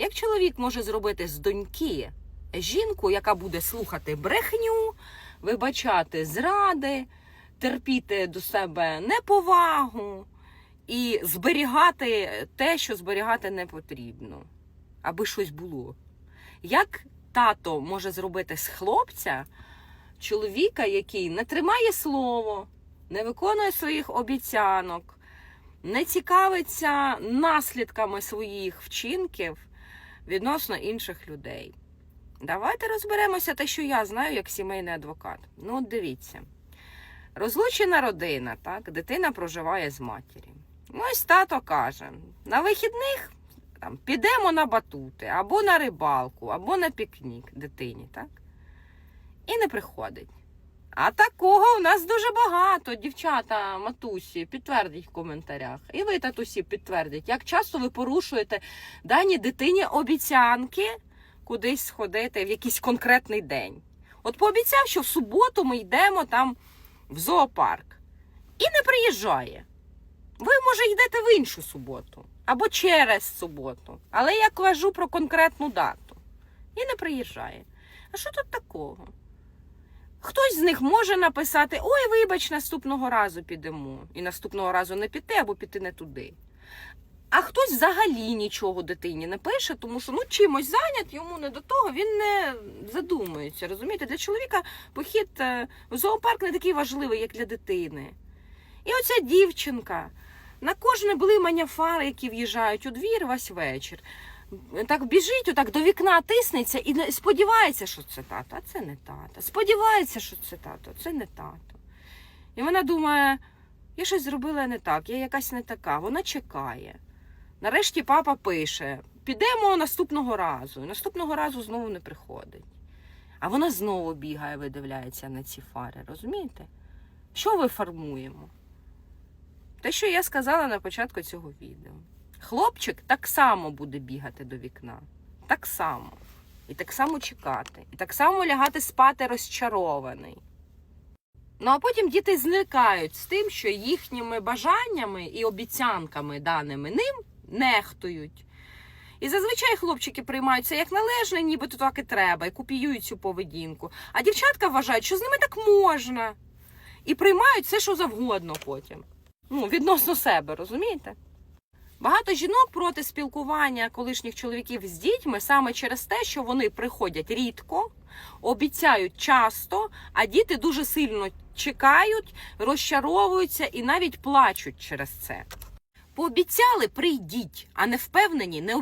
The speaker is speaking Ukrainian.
Як чоловік може зробити з доньки жінку, яка буде слухати брехню, вибачати зради, терпіти до себе неповагу і зберігати те, що зберігати не потрібно, аби щось було. Як тато може зробити з хлопця чоловіка, який не тримає слово, не виконує своїх обіцянок, не цікавиться наслідками своїх вчинків відносно інших людей? Давайте розберемося те, що я знаю як сімейний адвокат. Ну, от дивіться. Розлучена родина, так, дитина проживає з матір'ю. Ну, ось тато каже: на вихідних там, підемо на батути, або на рибалку, або на пікнік дитині, так? І не приходить. А такого у нас дуже багато, дівчата, матусі, підтвердіть в коментарях. І ви, татусі, підтвердіть, як часто ви порушуєте дані дитині обіцянки кудись сходити в якийсь конкретний день. От пообіцяв, що в суботу ми йдемо там в зоопарк і не приїжджає. Ви, може, йдете в іншу суботу або через суботу. Але я кажу про конкретну дату. І не приїжджає. А що тут такого? Хтось з них може написати: Ой, вибач, наступного разу підемо. І наступного разу не піти або піти не туди. А хтось взагалі нічого дитині не пише, тому що ну чимось зайнят, йому не до того, він не задумується. Розумієте, для чоловіка похід е, в зоопарк не такий важливий, як для дитини. І оця дівчинка на кожне блимання фари, які в'їжджають у двір весь вечір. Так біжить, отак до вікна тиснеться і сподівається, що це тато, а це не тато. Сподівається, що це тато, це не тато. І вона думає, я щось зробила не так, я якась не така. Вона чекає. Нарешті папа пише: підемо наступного разу. І наступного разу знову не приходить. А вона знову бігає, видивляється на ці фари. Розумієте? Що ми формуємо? Те, що я сказала на початку цього відео. Хлопчик так само буде бігати до вікна. Так само. І так само чекати. І так само лягати спати розчарований. Ну а потім діти зникають з тим, що їхніми бажаннями і обіцянками, даними ним, нехтують. І зазвичай хлопчики приймаються як належне, нібито так і треба, і копіюють цю поведінку. А дівчатка вважають, що з ними так можна. І приймають все, що завгодно потім. Ну, відносно себе, розумієте? Багато жінок проти спілкування колишніх чоловіків з дітьми саме через те, що вони приходять рідко, обіцяють часто, а діти дуже сильно чекають, розчаровуються і навіть плачуть через це. Пообіцяли, прийдіть, а не впевнені, не